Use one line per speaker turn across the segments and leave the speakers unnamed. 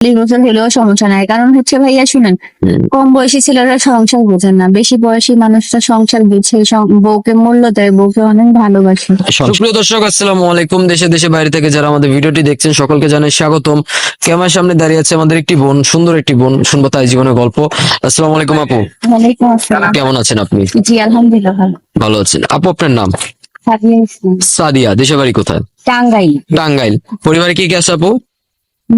চল্লিশ বছর হলেও সমস্যা নাই। কারণ হচ্ছে ভাইয়া শুনেন কম বয়সী ছেলেরা সংসার বোঝেন না। বেশি বয়সী মানুষরা সংসার বুঝে বউকে মূল্য দেয় বউকে অনেক ভালোবাসে।
সুপ্রিয় দর্শক আসসালামু আলাইকুম। দেশে দেশে বাইরে থেকে যারা আমাদের ভিডিওটি দেখছেন সকলকে জানাই স্বাগতম। ক্যামেরার সামনে দাঁড়িয়ে আছে আমাদের একটি বোন সুন্দর একটি বোন। শুনব তাই জীবনের গল্প। আসসালামু আলাইকুম আপু।
আসসালাম।
কেমন আছেন আপনি?
জি আলহামদুলিল্লাহ ভালো।
ভালো আছেন। আপু আপনার নাম?
সাদিয়া ইসলাম।
সাদিয়া দেশের বাড়ি কোথায়?
টাঙ্গাইল।
টাঙ্গাইল। পরিবারে কি কি আছে আপু?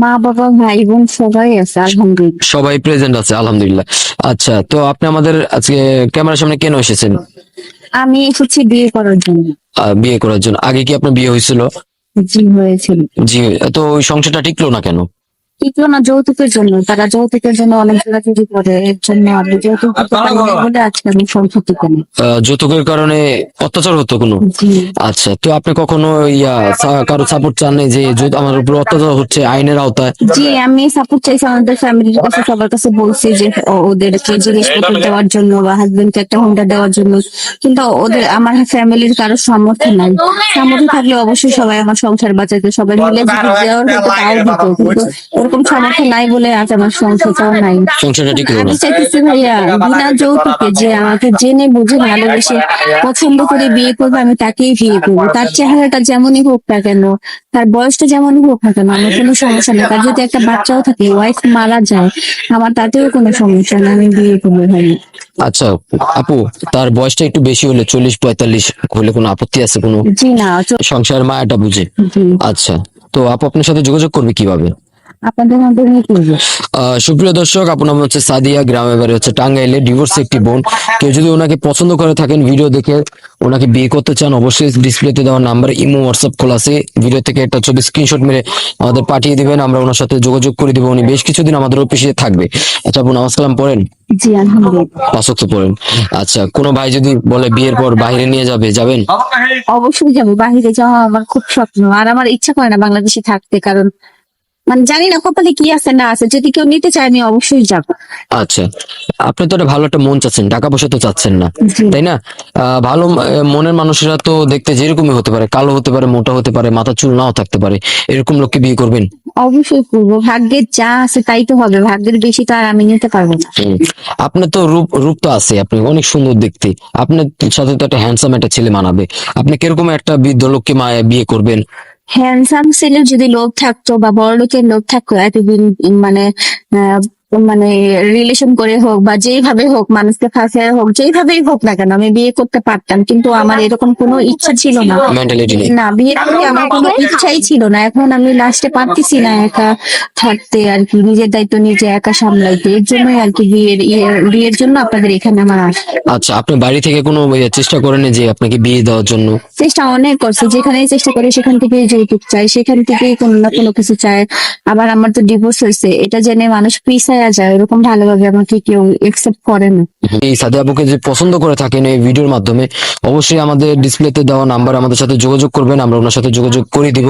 মা বাবা ভাই বোন সবাই আছে আলহামদুলিল্লাহ।
সবাই প্রেজেন্ট আছে আলহামদুলিল্লাহ। আচ্ছা তো আপনি আমাদের আজকে ক্যামেরার সামনে কেন এসেছেন?
আমি এসেছি বিয়ে করার জন্য।
বিয়ে করার জন্য। আগে কি আপনার বিয়ে হয়েছিল?
জি হয়েছিল।
জি তো ওই সংসারটা টিকলো না কেন?
টিকলো না যৌতুকের জন্য? তারা যৌতুকের জন্য অনেক জোরাজুরি করে এর জন্য আমি যৌতুক না বলে আজকে আমি সংসার টিকে না
আহ, যৌতুকের কারণে অত্যাচার হতো কোনো? আচ্ছা তো আপনি কখনো ইয়া কারও সাপোর্ট চান নাই যে আমার উপর অত্যাচার হচ্ছে আইনের আওতায়?
জি আমি সাপোর্ট চাইছি আমাদের ফ্যামিলির কাছে সবার কাছে বলছি যে ওদেরকে জিনিসপত্র দেওয়ার জন্য বা হাজবেন্ডকে একটা হোন্ডা দেওয়ার জন্য। কিন্তু ওদের আমার ফ্যামিলির কারও সামর্থ্য নাই। সামর্থ্য থাকলে অবশ্যই সবাই আমার সংসার বাঁচাইতো সবাই মিলে যদি দেওয়ার হতো তাও দিত। কিন্তু ওরকম সামর্থ্য নাই বলে আজ আমার সংসারটাও নাই।
সংসারটা টিকলো না।
আমি চাইতেছি ভাইয়া বিনা যৌতুকে যে আমাকে জেনে বুঝে ভালোবেসে পছন্দ করে বিয়ে করবে আমি তাকেই বিয়ে করব। তার চেহারাটা যেমনই হোক না কেন তার বয়সটা যেমনই হোক না কেন আমার কোনো সমস্যা নেই। তার যদি একটা বাচ্চাও থাকে ওয়াইফ মারা যায় আমার তাতেও কোনো সমস্যা নেই আমি বিয়ে করব ভাই
আচ্ছা আপু তার বয়সটা একটু বেশি হলে চল্লিশ পঁয়তাল্লিশ হলে কোনো আপত্তি আছে কোনো?
জি না
সংসার মায়াটা বুঝে। আচ্ছা তো আপু আপনার সাথে যোগাযোগ করবে কীভাবে?
আপনাদের মাধ্যমে
সুপ্রিয় দর্শক আপনার হচ্ছে সাদিয়া গ্রামে বাড়ি হচ্ছে টাঙ্গাইলে ডিভোর্স একটি বোন। কেউ যদি ওনাকে পছন্দ করে থাকেন ভিডিও দেখে ওনাকে বিয়ে করতে চান অবশ্যই ডিসপ্লেতে দেওয়া নাম্বার ইমো হোয়াটসঅ্যাপ খোলা আছে। ভিডিও থেকে একটা ছবি স্ক্রিনশট মেরে আমাদের পাঠিয়ে দিবেন আমরা ওনার সাথে যোগাযোগ করে দিব। উনি বেশ কিছুদিন আমাদের অফিসে থাকবে। আচ্ছা আপু নামাজ কালাম পড়েন?
জি আলহামদুলিল্লাহ।
পাঁচক তো পড়েন। আচ্ছা কোনো ভাই যদি বলে বিয়ের পর বাইরে নিয়ে যাবে যাবেন?
অবশ্যই যাব। বাহিরে যাওয়া আমার খুব স্বপ্ন। আর আমার ইচ্ছা করে না বাংলাদেশে থাকতে কারণ মানে জানি না কপালে কি আছে না আছে। যদি কেউ নিতে চায় আমি অবশ্যই যাব।
আচ্ছা। আপনি তো একটা ভালো একটা মন চাচ্ছেন টাকা পয়সা তো চাচ্ছেন না। তাই না? ভালো মনের মানুষেরা তো দেখতে যেরকমই হতে পারে কালো হতে পারে মোটা হতে পারে মাথা চুল নাও থাকতে পারে এরকম লোককে বিয়ে করবেন?
অবশ্যই করব। ভাগ্যের যা আছে তাই তো হবে। ভাগ্যের বেশি তো আর আমি নিতে পারব না।
আপনার তো রূপ রূপ তো আছে আপনি অনেক সুন্দর দেখতে। আপনার সাথে তো একটা হ্যান্ডসাম একটা ছেলে মানাবে। আপনি কীরকম একটা বৃদ্ধ লোককে বিয়ে করবেন?
হ্যান্ডসাম ছেলে যদি লোভ থাকতো বা বড় লোকের লোভ থাকতো এতদিন মানে আহ, মানে রিলেশন করে হোক বা যেইভাবে হোক মানুষকে ফাঁসিয়ে হোক যেইভাবেই হোক না কেন আমি বিয়ে করতে পারতাম কিন্তু আমার এরকম কোনো ইচ্ছা ছিল না। না বিয়ে প্রতি আমার কোনো ইচ্ছাই ছিল না। এখন আমি লাস্টে পারতেছি না একা থাকতে আর কি নিজের দায়িত্ব নিজে একা সামলাইতে। এর জন্যই আর কি বিয়ের ইয়ে- বিয়ের জন্য আপনাদের এখানে আমার আসা
আচ্ছা আপনি বাড়ি থেকে কোনো ইয়ে চেষ্টা করেন যে আপনাকে বিয়ে দেওয়ার জন্য?
চেষ্টা অনেক করছে যেখানেই চেষ্টা করে সেখান থেকে যৌতুক চাই সেখান থেকে কোনো না কোনো কিছু চায় আবার আমার তো ডিভোর্স হয়েছে এটা জেনে মানুষ পিছায়া যায়, এরকম ভালোভাবে আমাকে কেউ একসেপ্ট করে না।
এই সাদে আপুকে যে পছন্দ করে থাকেন এই ভিডিওর মাধ্যমে, অবশ্যই আমাদের ডিসপ্লেতে দেওয়া নাম্বার আমাদের সাথে যোগাযোগ করবেন, আমরা ওনার সাথে যোগাযোগ করে দিব।